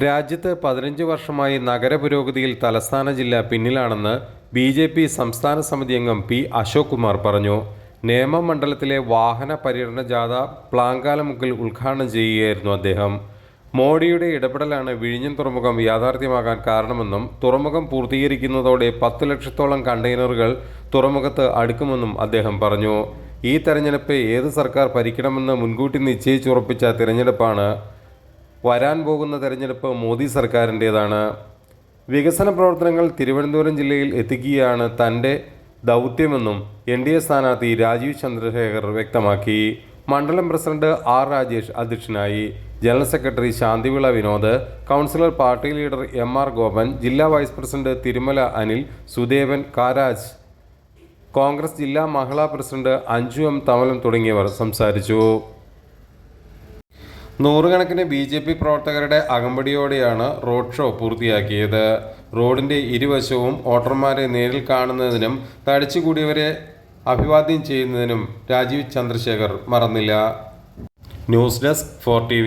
രാജ്യത്ത് പതിനഞ്ച് വർഷമായി നഗര പുരോഗതിയിൽ തലസ്ഥാന ജില്ല പിന്നിലാണെന്ന് ബി ജെ പി സംസ്ഥാന സമിതി അംഗം പി അശോക് കുമാർ പറഞ്ഞു. നേമം മണ്ഡലത്തിലെ വാഹന പര്യടന ജാഥ പ്ലാങ്കാലമുക്കിൽ ഉദ്ഘാടനം ചെയ്യുകയായിരുന്നു അദ്ദേഹം. മോഡിയുടെ ഇടപെടലാണ് വിഴിഞ്ഞം തുറമുഖം യാഥാർത്ഥ്യമാകാൻ കാരണമെന്നും തുറമുഖം പൂർത്തീകരിക്കുന്നതോടെ പത്ത് ലക്ഷത്തോളം കണ്ടെയ്നറുകൾ തുറമുഖത്ത് അടുക്കുമെന്നും അദ്ദേഹം പറഞ്ഞു. ഈ തെരഞ്ഞെടുപ്പ് ഏത് സർക്കാർ ഭരിക്കണമെന്ന് മുൻകൂട്ടി നിശ്ചയിച്ചുറപ്പിച്ച തിരഞ്ഞെടുപ്പാണ് വരാൻ പോകുന്ന തെരഞ്ഞെടുപ്പ് മോദി സർക്കാരിന്റേതാണ്. വികസന പ്രവർത്തനങ്ങൾ തിരുവനന്തപുരം ജില്ലയിൽ എത്തിക്കുകയാണ് തന്റെ ദൗത്യമെന്നും എൻ ഡി എ സ്ഥാനാർത്ഥി രാജീവ് ചന്ദ്രശേഖർ വ്യക്തമാക്കി. മണ്ഡലം പ്രസിഡന്റ് ആർ രാജേഷ് അധ്യക്ഷനായി. General secretary Santhivila Vinod councillor party leader M R Gopan ജില്ലാ വൈസ് പ്രസിഡന്റ് തിരുമല അനിൽ സുദേവൻ കാരാജ് കോൺഗ്രസ് ജില്ലാ മഹിളാ പ്രസിഡന്റ് അഞ്ജു എം തമലം തുടങ്ങിയവർ സംസാരിച്ചു. നൂറുകണക്കിന് ബി ജെ പി പ്രവർത്തകരുടെ അകമ്പടിയോടെയാണ് റോഡ് ഷോ പൂർത്തിയാക്കിയത്. റോഡിന്റെ ഇരുവശവും വോട്ടർമാരെ നേരിൽ കാണുന്നതിനും തടിച്ചുകൂടിയവരെ അഭിവാദ്യം ചെയ്യുന്നതിനും രാജീവ് ചന്ദ്രശേഖർ മറന്നില്ല. News desk four T